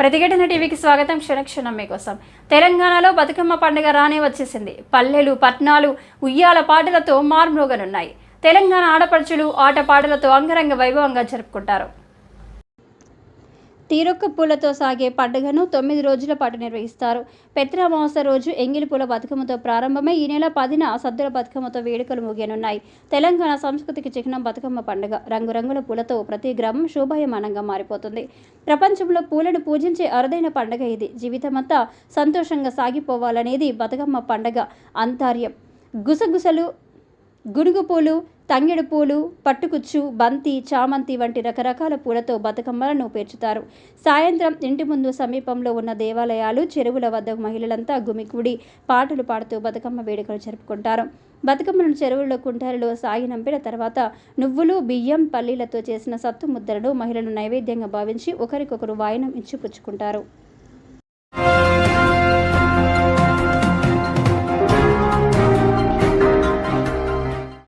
ప్రతిఘటన టీవీకి స్వాగతం. క్షణక్షణం మీకోసం. తెలంగాణలో బతుకమ్మ పండుగ రానే వచ్చేసింది. పల్లెలు పట్నాలు ఉయ్యాల పాటలతో మార్మోగనున్నాయి. తెలంగాణ ఆడపడుచులు ఆటపాటలతో అంగరంగ వైభవంగా జరుపుకుంటారు. తీరొక్క పూలతో సాగే పండుగను తొమ్మిది రోజుల పాటు నిర్వహిస్తారు. పెత్రామాస రోజు ఎంగిలి పూల బతుకమ్మతో ప్రారంభమై ఈ నెల పదిన సద్దుల బతుకమ్మతో వేడుకలు ముగియనున్నాయి. తెలంగాణ సంస్కృతికి చిహ్నం బతుకమ్మ పండుగ. రంగురంగుల పూలతో ప్రతి గ్రామం శోభాయమానంగా మారిపోతుంది. ప్రపంచంలో పూలను పూజించే అరుదైన పండుగ ఇది. జీవితమంతా సంతోషంగా సాగిపోవాలనేది బతుకమ్మ పండుగ అంతర్యం. గుసగుసలు గునుగు పూలు తంగిడు పూలు పట్టుకుచ్చు బంతి చామంతి వంటి రకరకాల పూలతో బతుకమ్మలను పేర్చుతారు. సాయంత్రం ఇంటి ముందు సమీపంలో ఉన్న దేవాలయాలు చెరువుల వద్ద మహిళలంతా గుమికూడి పాటలు పాడుతూ బతుకమ్మ వేడుకలు జరుపుకుంటారు. బతుకమ్మలను చెరువుల్లో కుంటారులో సాగి నంపిన తర్వాత నువ్వులు బియ్యం పల్లీలతో చేసిన సత్తు ముద్దలను మహిళలు నైవేద్యంగా భావించి ఒకరికొకరు వాయనం ఇచ్చిపుచ్చుకుంటారు